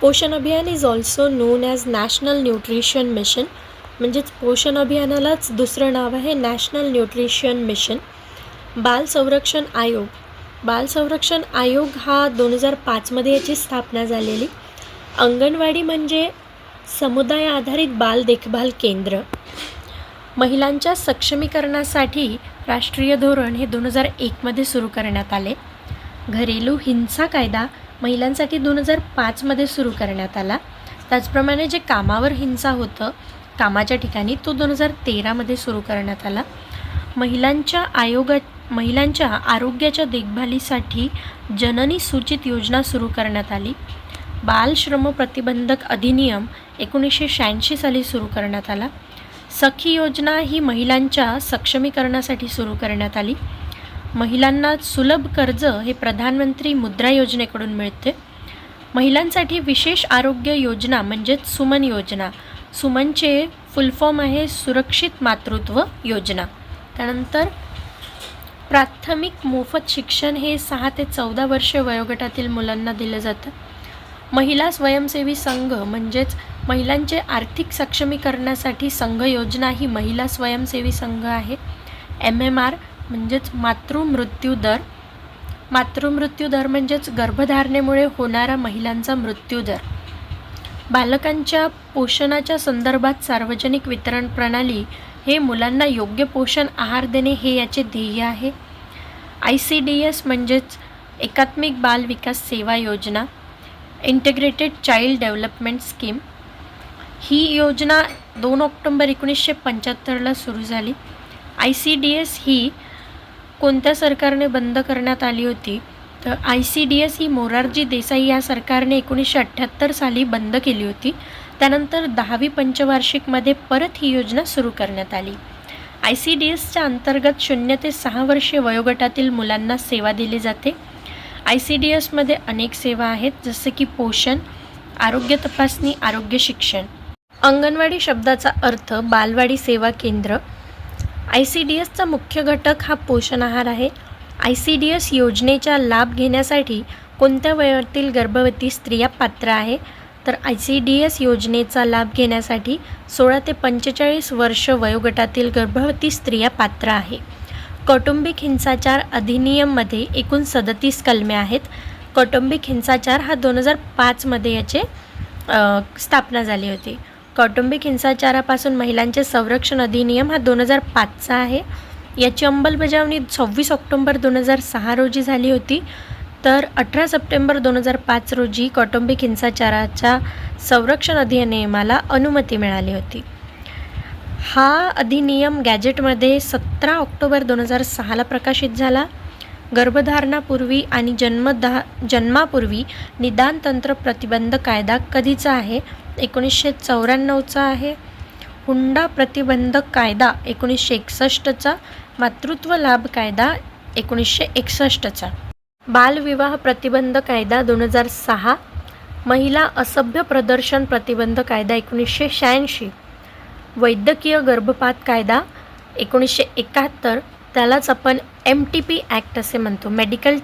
Poshan Abhiyan is also known as national nutrition mission म्हणजेच पोषण अभियानालाच दुसरं नाव आहे नॅशनल न्यूट्रिशन मिशन बाल संरक्षण आयोग. बाल संरक्षण आयोग हा दोन हजार पाचमध्ये याची स्थापना झालेली. अंगणवाडी म्हणजे समुदाय आधारित बाल देखभाल केंद्र. महिलांच्या सक्षमीकरणासाठी राष्ट्रीय धोरण हे दोन हजार एकमध्ये सुरू करण्यात आले. घरेलू हिंसा कायदा महिलांसाठी दोन हजार पाचमध्ये सुरू करण्यात आला. त्याचप्रमाणे जे कामावर हिंसा होतं कामाच्या ठिकाणी तो दोन हजार तेरामध्ये सुरू करण्यात आला. महिलांच्या आयोगा महिलांच्या आरोग्याच्या देखभालीसाठी जननी सूचित योजना सुरू करण्यात आली. बालश्रम प्रतिबंधक अधिनियम एकोणीसशे शहाऐंशी साली सुरू करण्यात आला. सखी योजना ही महिलांच्या सक्षमीकरणासाठी सुरू करण्यात आली. महिलांना सुलभ कर्ज हे प्रधानमंत्री मुद्रा योजनेकडून मिळते. महिलांसाठी विशेष आरोग्य योजना म्हणजेच सुमन योजना. सुमनचे फुलफॉर्म आहे सुरक्षित मातृत्व योजना. त्यानंतर प्राथमिक मोफत शिक्षण हे सहा ते चौदा वर्ष वयोगटातील मुलांना दिलं जातं. महिला स्वयंसेवी संघ म्हणजेच महिलांचे आर्थिक सक्षमीकरणासाठी संघ योजना ही महिला स्वयंसेवी संघ आहे. एम एम आर म्हणजेच मातृमृत्यू दर. मातृमृत्यू दर म्हणजेच गर्भधारणेमुळे होणारा महिलांचा मृत्यू दर. बालकांच्या पोषणाच्या संदर्भात सार्वजनिक वितरण प्रणाली हे मुलांना योग्य पोषण आहार देणे हे याचे ध्येय आहे. आय सी डी एस म्हणजेच एकात्मिक बाल विकास सेवा योजना इंटिग्रेटेड चाइल्ड डेव्हलपमेंट स्कीम. ही योजना दोन ऑक्टोंबर एकोणीसशे पंच्याहत्तरला सुरू झाली. आय सी डी एस ही कोणत्या सरकारने बंद करण्यात आली होती? तर आय सी डी एस ही मोरारजी देसाई या सरकारने एकोणीसशे अठ्ठ्याहत्तर साली बंद केली होती. त्यानंतर दहावी पंचवार्षिकमध्ये परत ही योजना सुरू करण्यात आली. आय सी डी एसच्या अंतर्गत शून्य ते सहा वर्षे वयोगटातील मुलांना सेवा दिली जाते. आय सी डी एसमध्ये अनेक सेवा आहेत जसे की पोषण आरोग्य तपासणी आरोग्य शिक्षण. अंगणवाडी शब्दाचा अर्थ बालवाडी सेवा केंद्र. आय सी डी एसचा मुख्य घटक हा पोषण आहार आहे. आय सी डी एस योजनेचा लाभ घेण्यासाठी कोणत्या वयातील गर्भवती स्त्रिया पात्र आहे? तर आय सी डी एस योजनेचा लाभ घेण्यासाठी सोळा ते पंचेचाळीस वर्ष वयोगटातील गर्भवती स्त्रिया पात्र आहे. कौटुंबिक हिंसाचार अधिनियममध्ये एकूण सदतीस कलमे आहेत. कौटुंबिक हिंसाचार हा दोन हजार पाचमध्ये याचे स्थापना झाली होती. कौटुंबिक हिंसाचारापासून महिलांचे संरक्षण अधिनियम हा दोन हजार पाचचा आहे. याची अंमलबजावणी सव्वीस ऑक्टोंबर दोन हजार सहा रोजी झाली होती. तर अठरा सप्टेंबर दोन हजार पाच रोजी कौटुंबिक हिंसाचाराच्या संरक्षण अधिनियमाला अनुमती मिळाली होती. हा अधिनियम गॅजेटमध्ये सतरा ऑक्टोबर दोन हजार सहाला प्रकाशित झाला. गर्भधारणापूर्वी आणि जन्मदा जन्मापूर्वी निदान तंत्र प्रतिबंध कायदा कधीचा आहे? एकोणीसशे चौऱ्याण्णवचा आहे. हुंडा प्रतिबंधक कायदा एकोणीसशे एकसष्टचा मातृत्व लाभ कायदा एकोणीसशे एकसष्टचा. बालविवाह प्रतिबंध कायदा दोन हजार सहा महिला असभ्य प्रदर्शन प्रतिबंध कायदा एकोणीसशे शहाऐंशी वैद्यकीय गर्भपात कायदा एकोणीसशे एकाहत्तर त्यालाच आपण एम टी पी ॲक्ट असे म्हणतो मेडिकल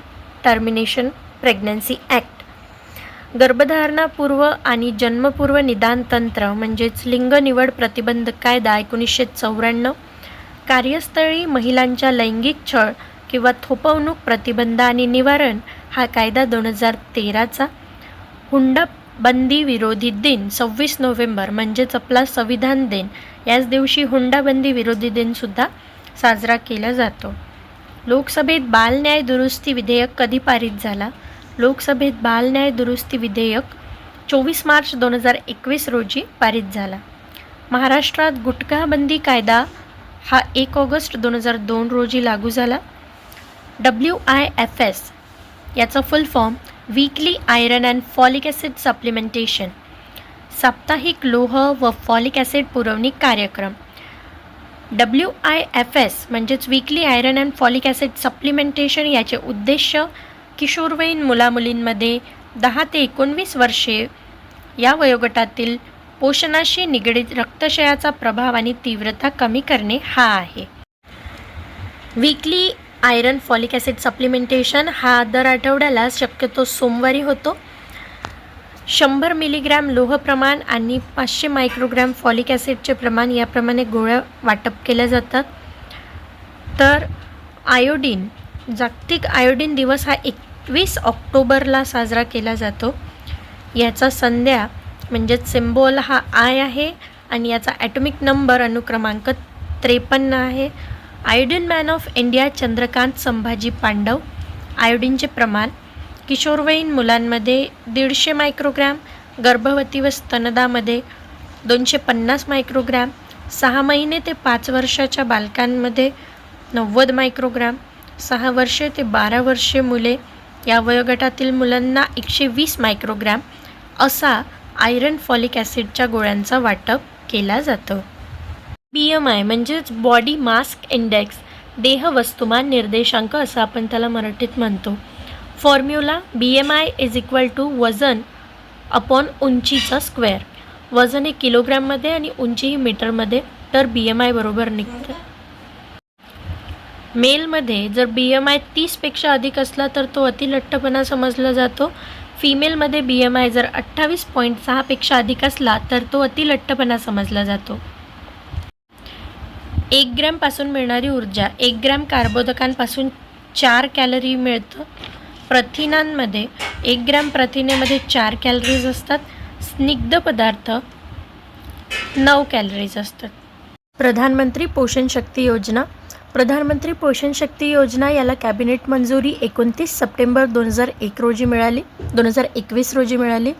टर्मिनेशन प्रेग्नन्सी ॲक्ट गर्भधारणापूर्व आणि जन्मपूर्व निदान तंत्र म्हणजेच लिंग निवड प्रतिबंध कायदा एकोणीसशे चौऱ्याण्णव कार्यस्थळी महिलांच्या लैंगिक छळ किंवा थोपवणूक प्रतिबंध आणि निवारण हा कायदा दोन हजार तेराचा हुंडा बंदी विरोधी दिन सव्वीस नोव्हेंबर म्हणजेच आपला संविधान दिन याच दिवशी हुंडाबंदी विरोधी दिनसुद्धा साजरा केला जातो. लोकसभेत बाल न्याय दुरुस्ती विधेयक कधी पारित झाला? लोकसभेत बाल न्याय दुरुस्ती विधेयक चोवीस मार्च दोन हजार एकवीस रोजी पारित झाला. महाराष्ट्रात गुटखाबंदी कायदा हा एक ऑगस्ट दोन हजार दोन रोजी लागू झाला. डब्ल्यू आय एफ एस याचा full form weekly iron and folic acid supplementation साप्ताहिक लोह व फॉलिक ॲसिड पुरवणी कार्यक्रम. डब्ल्यू आय एफ एस म्हणजेच weekly iron and folic acid supplementation याचे उद्देश किशोरवयीन मुलामुलींमध्ये दहा ते एकोणवीस वर्षे या वयोगटातील पोषणाशी निगडीत रक्तक्षयाचा प्रभाव आणि तीव्रता कमी करणे हा आहे. Weekly iron folic acid supplementation हा दर आठवड्याला शक्यतो सोमवारी होतो. शंभर मिलीग्रॅम लोह प्रमाण आणि पाचशे मायक्रोग्रॅम फॉलिक ॲसिडचे प्रमाण याप्रमाणे गोळ्या वाटप केल्या जातात. तर आयोडीन जागतिक आयोडीन दिवस हा एक एकवीस ऑक्टोबरला साजरा केला जातो. याचा संध्या म्हणजेच सिम्बॉल हा आय आहे आणि याचा ॲटॉमिक नंबर अनुक्रमांक त्रेपन्न आहे. Iodine man of India Chandrakant Sambhaji Pandav. आयोडीनचे प्रमाण किशोरवयीन मुलांमध्ये दीडशे मायक्रोग्रॅम गर्भवती व स्तनदामध्ये दोनशे पन्नास मायक्रोग्रॅम सहा महिने ते पाच वर्षाच्या बालकांमध्ये नव्वद मायक्रोग्रॅम सहा वर्षे ते बारा वर्षे मुले या वयोगटातील मुलांना एकशे वीस मायक्रोग्रॅम असा आयरन फॉलिक ॲसिडच्या गोळ्यांचा वाटप केला जातं. बी एम आय म्हणजेच बॉडी मास्क इंडेक्स देह वस्तुमान निर्देशांक असं आपण त्याला मराठीत म्हणतो. Formula B M I is equal to वजन अपॉन उंचीचा स्क्वेअर वजन हे किलोग्रॅममध्ये आणि उंची ही मीटरमध्ये तर बी एम आय बरोबर निघतं. मेलमध्ये जर बी एम आय तीसपेक्षा अधिक असला तर तो अतिलठ्ठपणा समजला जातो. फिमेलमध्ये बी एम आय जर अठ्ठावीस पॉईंट सहापेक्षा अधिक असला तर तो अतिलठ्ठपणा समजला जातो. एक ग्रॅमपासून मिळणारी ऊर्जा एक ग्रॅम कार्बोदकांपासून चार कॅलरी मिळतं. प्रथिनांमध्ये एक ग्रॅम प्रथिनेमध्ये चार कॅलरीज असतात. स्निग्ध पदार्थ नऊ कॅलरीज असतात. प्रधानमंत्री पोषण शक्ती योजना प्रधानमंत्री पोषण शक्ती योजना याला कॅबिनेट मंजुरी एकोणतीस सप्टेंबर दोन हजार एक रोजी मिळाली. दोन हजार एकवीस रोजी मिळाली.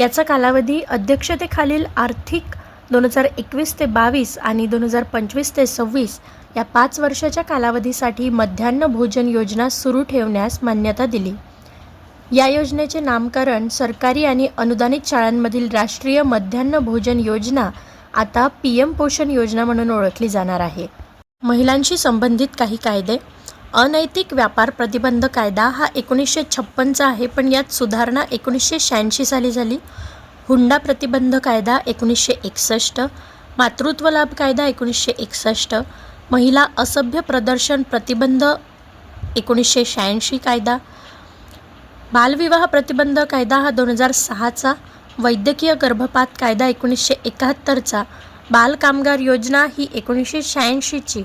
याचा कालावधी अध्यक्षतेखालील आर्थिक दोन हजार एकवीस ते बावीस आणि दोन हजार पंचवीस ते सव्वीस या पाच वर्षाच्या कालावधीसाठी मध्यान्ह भोजन योजना सुरू ठेवण्यास मान्यता दिली. या योजनेचे नामकरण सरकारी आणि अनुदानित शाळांमधील राष्ट्रीय मध्यान्ह भोजन योजना आता पी एम पोषण योजना म्हणून ओळखली जाणार आहे. महिलांशी संबंधित काही कायदे. अनैतिक व्यापार प्रतिबंध कायदा हा एकोणीसशे छप्पनचा आहे पण यात सुधारणा एकोणीसशे शहाऐंशी साली झाली. हुंडा प्रतिबंध कायदा एकोणीसशे एकसष्ट. मातृत्व लाभ कायदा एकोणीसशे एकसष्ट. महिला असभ्य प्रदर्शन प्रतिबंध एकोणीसशे शहाऐंशी कायदा. बालविवाह प्रतिबंध कायदा हा दोन हजार सहाचा. वैद्यकीय गर्भपात कायदा एकोणीसशे एकाहत्तरचा. बालकामगार योजना ही एकोणीसशे शहाऐंशीची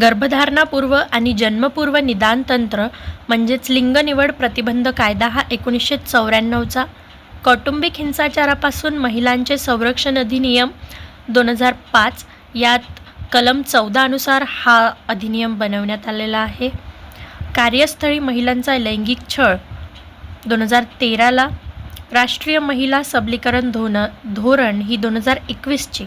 गर्भधारणापूर्व आणि जन्मपूर्व निदान तंत्र म्हणजेच लिंग निवड प्रतिबंध कायदा हा एकोणीसशे चौऱ्याण्णवचा. कौटुंबिक हिंसाचारापासून महिलांचे संरक्षण अधिनियम दोन हजार पाच यात कलम चौदानुसार हा अधिनियम बनवण्यात आलेला आहे. कार्यस्थळी महिलांचा लैंगिक छळ दोन हजार तेराला. राष्ट्रीय महिला सबलीकरण धोन धोरण ही दोन हजार एकवीसची.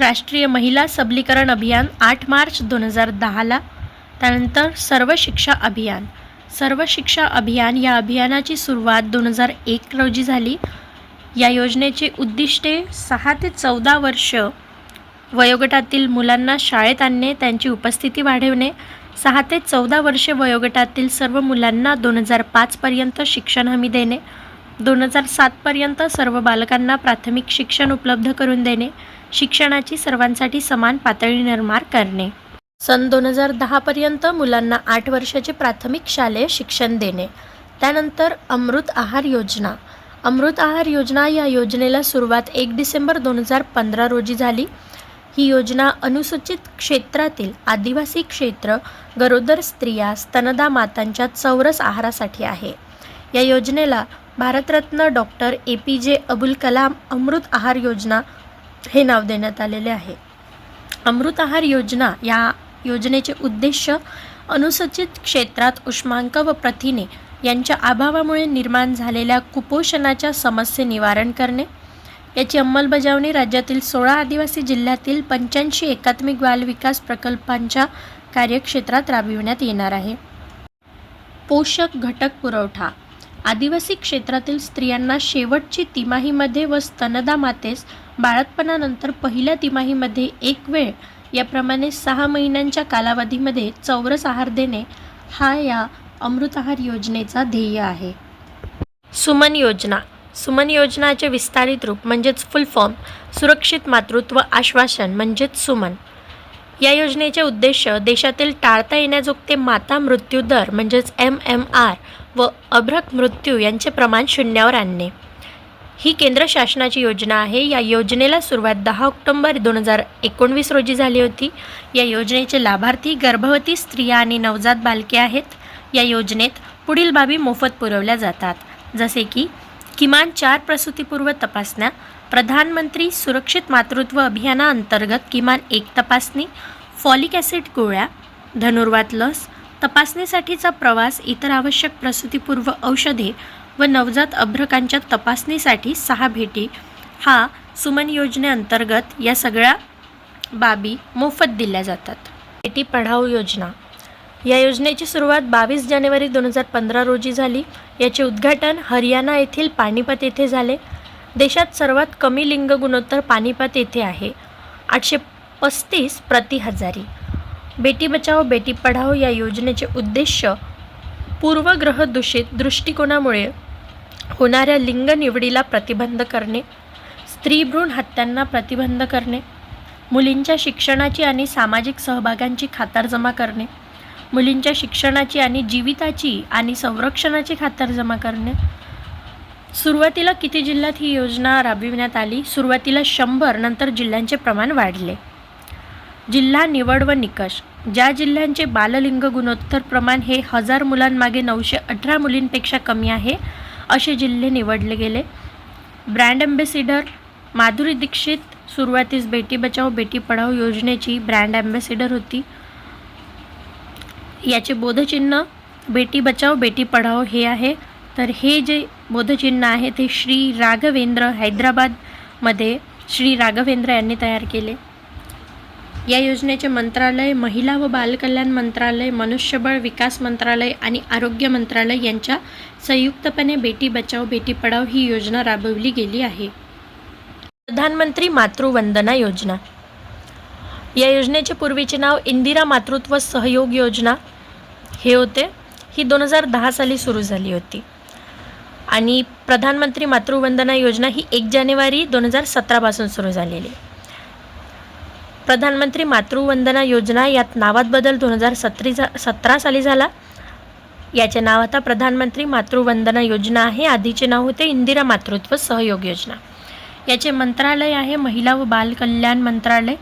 राष्ट्रीय महिला सबलीकरण अभियान आठ मार्च दोन हजार दहाला. त्यानंतर सर्व शिक्षा अभियान. सर्व शिक्षा अभियान या अभियानाची सुरुवात दोन हजार एक रोजी झाली. या योजनेचे उद्दिष्टे सहा ते चौदा वर्ष वयोगटातील मुलांना शाळेत आणणे त्यांची उपस्थिती वाढवणे सहा ते चौदा वर्षे वयोगटातील सर्व मुलांना दोन हजार पाचपर्यंत शिक्षण हमी देणे दोन हजार सातपर्यंत सर्व बालकांना प्राथमिक शिक्षण उपलब्ध करून देणे शिक्षणाची सर्वांसाठी समान पातळी निर्माण करणे. सन दोन हजार दहापर्यंत मुलांना आठ वर्षाचे प्राथमिक शालेय शिक्षण देणे. त्यानंतर अमृत आहार योजना. अमृत आहार योजना या योजनेला सुरुवात एक डिसेंबर दोन हजार पंधरा रोजी झाली. ही योजना अनुसूचित क्षेत्रातील आदिवासी क्षेत्र गरोदर स्त्रिया स्तनदा मातांच्या चौरस आहारासाठी आहे. या योजनेला भारतरत्न डॉक्टर ए पी जे अबुल कलाम अमृत आहार योजना हे नाव देण्यात आलेले आहे. अमृत आहार योजना या योजनेचे उद्देश अनुसूचित क्षेत्रात उष्मांक व प्रथिने यांच्या अभावामुळे निर्माण झालेल्या कुपोषणाच्या समस्ये निवारण करणे. याची अंमलबजावणी राज्यातील सोळा आदिवासी जिल्ह्यातील पंच्याऐंशी एकात्मिक बाल विकास प्रकल्पांच्या कार्यक्षेत्रात राबविण्यात येणार आहे. पोषक घटक पुरवठा. आदिवासी क्षेत्रातील स्त्रियांना शेवटची तिमाहीमध्ये व स्तनदा मातेस बाळतपणानंतर पहिल्या तिमाहीमध्ये एक वेळ याप्रमाणे सहा महिन्यांच्या कालावधीमध्ये चौरस आहार देणे हा या अमृत आहार योजनेचा ध्येय आहे. सुमन योजना. सुमन योजनाचे विस्तारित रूप म्हणजेच फुल फॉर्म सुरक्षित मातृत्व आश्वासन म्हणजेच सुमन. या योजनेचे उद्देश देशातील टाळता येण्याजोगते माता मृत्यू दर म्हणजेच एम एम आर व अभ्रक मृत्यू यांचे प्रमाण शून्यावर आणणे. ही केंद्र शासनाची योजना आहे. या योजनेला सुरुवात दहा ऑक्टोंबर दोन हजार एकोणवीस रोजी झाली होती. या योजनेचे लाभार्थी गर्भवती स्त्रिया आणि नवजात बालके आहेत. या योजनेत पुढील बाबी मोफत पुरवल्या जातात. जसे की किमान चार प्रसूतीपूर्व तपासण्या प्रधानमंत्री सुरक्षित मातृत्व अभियानाअंतर्गत किमान एक तपासणी फॉलिक ॲसिड गोळ्या धनुर्वात लस तपासणीसाठीचा प्रवास इतर आवश्यक प्रसूतीपूर्व औषधे व नवजात अभ्रकांच्या तपासणीसाठी सहा भेटी. हा सुमन योजनेअंतर्गत या सगळ्या बाबी मोफत दिल्या जातात. बेटी पढाव योजना. या योजनेची सुरुवात बावीस जानेवारी दोन हजार पंधरा रोजी झाली. याचे उद्घाटन हरियाणा येथील पानिपत येथे झाले. देशात सर्वात कमी लिंग गुणोत्तर पानिपत येथे आहे. आठशे पस्तीस प्रति हजारी. बेटी बचाओ बेटी पढाओ या योजनेचे उद्देश पूर्वग्रह दूषित दृष्टिकोनामुळे होणाऱ्या लिंग निवडीला प्रतिबंध करणे स्त्रीभ्रूण हत्यांना प्रतिबंध करणे मुलींच्या शिक्षणाची आणि सामाजिक सहभागांची खातरजमा करणे मुलींच्या शिक्षणाची आणि जीविताची आणि संरक्षणाची खातरजमा करणे. सुरुवातीला किती जिल्ह्यात ही योजना राबविण्यात आली? सुरुवातीला शंभर नंतर जिल्ह्यांचे प्रमाण वाढले. जिल्हा निवड व निकष. ज्या जिल्ह्यांचे बाललिंग गुणोत्तर प्रमाण हे हजार मुलांमागे नऊशे अठरा मुलींपेक्षा कमी आहे असे जिल्हे निवडले गेले. ब्रँड ॲम्बेसिडर माधुरी दीक्षित सुरुवातीस बेटी बचाओ बेटी पढाओ योजनेची ब्रँड ॲम्बेसिडर होती. याचे बोधचिन्ह बेटी बचाओ बेटी पढाओ हे आहे. तर हे जे बोधचिन्ह आहे ते श्री राघवेंद्र हैदराबादमध्ये श्री राघवेंद्र यांनी तयार केले. या योजनेचे मंत्रालय महिला व बालकल्याण मंत्रालय मनुष्यबळ विकास मंत्रालय आणि आरोग्य मंत्रालय यांच्या संयुक्तपणे बेटी बचाव बेटी पढाव ही योजना राबवली गेली आहे. प्रधानमंत्री मातृवंदना योजना. या योजनेचे पूर्वीचे नाव इंदिरा मातृत्व सहयोग योजना हे होते. ही दोन हजार दहा साली सुरू झाली होती. आणि प्रधानमंत्री मातृवंदना योजना ही एक जानेवारी दोन हजार सतरापासून सुरू झालेली आहे. प्रधानमंत्री मातृवंदना योजना यात नावात बदल दोन हजार सत्री सतरा साली झाला. याचे नाव आता प्रधानमंत्री मातृवंदना योजना आहे. आधीचे नाव होते इंदिरा मातृत्व सहयोग योजना. याचे मंत्रालय आहे महिला व बाल कल्याण मंत्रालय.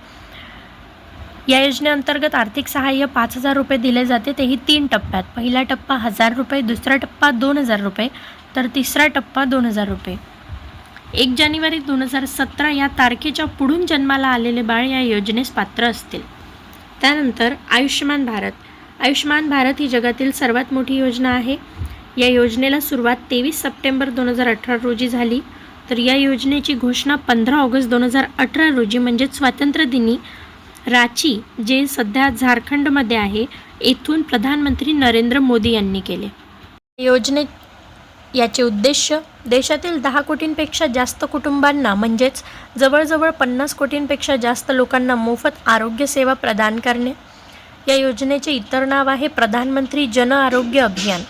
या योजनेअंतर्गत आर्थिक सहाय्य पाच हजार रुपये दिले जाते. तेही तीन टप्प्यात. पहिला टप्पा हजार रुपये दुसरा टप्पा दोन हजार रुपये तर तिसरा टप्पा दोन हजार रुपये. एक जानेवारी दोन हजार सतरा या तारखेच्या पुढून जन्माला आलेले बाळ या योजनेस पात्र असतील. त्यानंतर आयुष्यमान भारत. आयुष्यमान भारत ही जगातील सर्वात मोठी योजना आहे. या योजनेला सुरुवात तेवीस सप्टेंबर दोन हजार अठरा रोजी झाली. तर या योजनेची घोषणा पंधरा ऑगस्ट दोन हजार अठरा रोजी म्हणजेच स्वातंत्र्यदिनी रांची जे सध्या झारखंडमध्ये आहे येथून प्रधानमंत्री नरेंद्र मोदी यांनी केले. योजने याचे उद्देश देशातील दहा कोटींपेक्षा जास्त कुटुंबांना म्हणजेच जवळजवळ पन्नास कोटींपेक्षा जास्त लोकांना मोफत आरोग्यसेवा प्रदान करणे. या योजनेचे इतर नाव आहे प्रधानमंत्री जन आरोग्य अभियान.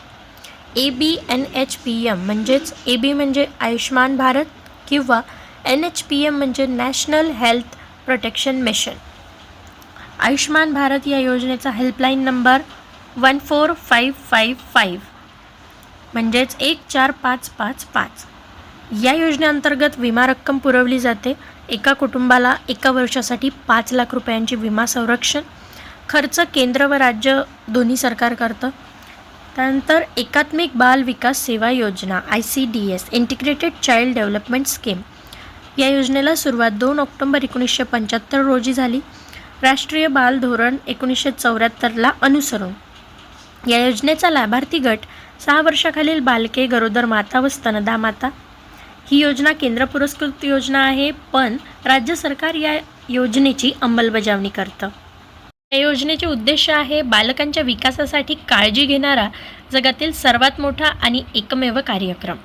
A B N H P M म्हणजेच ए बी म्हणजे आयुष्मान भारत किंवा एन एच पी एम म्हणजे national health protection mission. Ayushman Bharat या योजनेचा helpline number one four five five five. म्हणजेच एक चार पाच पाच पाच. या योजनेअंतर्गत विमा रक्कम पुरवली जाते. एका कुटुंबाला एका वर्षासाठी पाच लाख रुपयांची विमा संरक्षण. खर्च केंद्र व राज्य दोन्ही सरकार करतं. त्यानंतर एकात्मिक बाल विकास सेवा योजना I C D S integrated child development scheme या योजनेला सुरुवात दोन ऑक्टोंबर एकोणीसशे पंच्याहत्तर रोजी झाली. राष्ट्रीय बाल धोरण एकोणीसशे चौऱ्याहत्तरला अनुसरून. या योजनेचा लाभार्थी गट सहा वर्षाखालील बालके गरोदर माता व स्तनदा माता. ही योजना केंद्र पुरस्कृत योजना आहे पण राज्य सरकार या योजनेची अंमलबजावणी करतं. या योजनेचे उद्देश आहे बालकांच्या विकासासाठी काळजी घेणारा जगातील सर्वात मोठा आणि एकमेव कार्यक्रम.